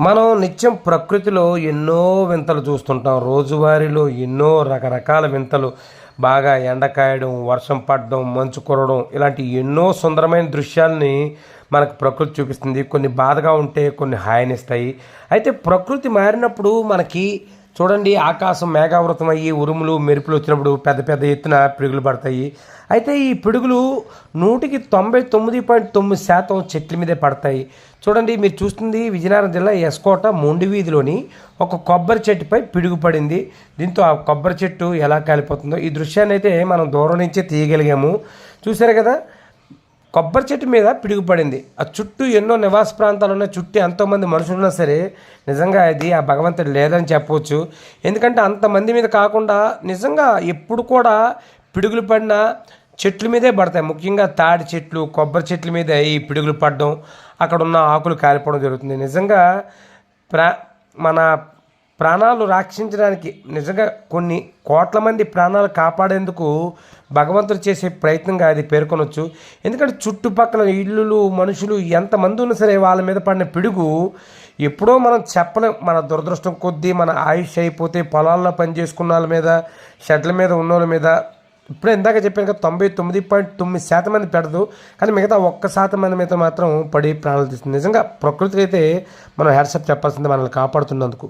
మనం నిత్యం ప్రకృతిలో ఎన్నో వింతలు చూస్తుంటాం. రోజువారీలో ఎన్నో రకరకాల వింతలు. బాగా ఎండ కాయడం వర్షం పడడం మంచు కురవడం ఇలాంటి ఎన్నో సుందరమైన దృశ్యాల్ని మనకు ప్రకృతి చూపిస్తుంది. కొన్ని బాధగా ఉంటే కొన్ని హాయినిస్తాయి. అయితే ప్రకృతి మారినప్పుడు మనకి చూడండి ఆకాశం మేఘావృతం అయ్యి ఉరుములు మెరుపులు వచ్చినప్పుడు పెద్ద పెద్ద ఎత్తున పిడుగులు పడతాయి. అయితే ఈ పిడుగులు నూటికి తొంభై తొమ్మిది పాయింట్ తొమ్మిది శాతం చెట్ల మీదే పడతాయి. చూడండి మీరు చూస్తుంది విజయనగరం జిల్లా ఎస్కోట మొండి వీధిలోని ఒక కొబ్బరి చెట్టుపై పిడుగు పడింది. దీంతో ఆ కొబ్బరి చెట్టు ఎలా కాలిపోతుందో ఈ దృశ్యాన్ని అయితే మనం దూరం నుంచే తీయగలిగాము. చూసారు కదా కొబ్బరి చెట్టు మీద పిడుగు పడింది ఆ చుట్టూ ఎన్నో నివాస ప్రాంతాలు ఉన్నాయి చుట్టూ ఎంతోమంది మనుషులు ఉన్నా సరే నిజంగా అది ఆ భగవంతుడు లేదని చెప్పవచ్చు. ఎందుకంటే అంతమంది మీద కాకుండా నిజంగా ఎప్పుడు కూడా పిడుగులు పడిన చెట్ల మీదే పడతాయి. ముఖ్యంగా తాడి చెట్లు కొబ్బరి చెట్ల మీద ఈ పిడుగులు పడడం అక్కడ ఉన్న ఆకులు కాలిపోవడం జరుగుతుంది. నిజంగా ప్రా మన ప్రాణాలు రక్షించడానికి నిజంగా కొన్ని కోట్ల మంది ప్రాణాలు కాపాడేందుకు భగవంతుడు చేసే ప్రయత్నంగా అది పేర్కొనవచ్చు ఎందుకంటే చుట్టుపక్కల ఇళ్ళు మనుషులు ఎంతమంది ఉన్నా సరే వాళ్ళ మీద పడిన పిడుగు ఎప్పుడో మనం చెప్పలేం. మన దురదృష్టం కొద్దీ మన ఆయుష్ అయిపోతే పొలాల్లో పని చేసుకున్న వాళ్ళ మీద షెడ్ల మీద ఉన్న వాళ్ళ మీద. ఇప్పుడు ఇందాక చెప్పాను కదా తొంభై తొమ్మిది పాయింట్ తొమ్మిది శాతం మంది పెడదు. కానీ మిగతా ఒక్క శాతం మంది మీద మాత్రం పడి ప్రాణాలు తీస్తుంది. నిజంగా ప్రకృతికి అయితే మనం హెడ్సప్ చెప్పాల్సింది మనల్ని కాపాడుతున్నందుకు.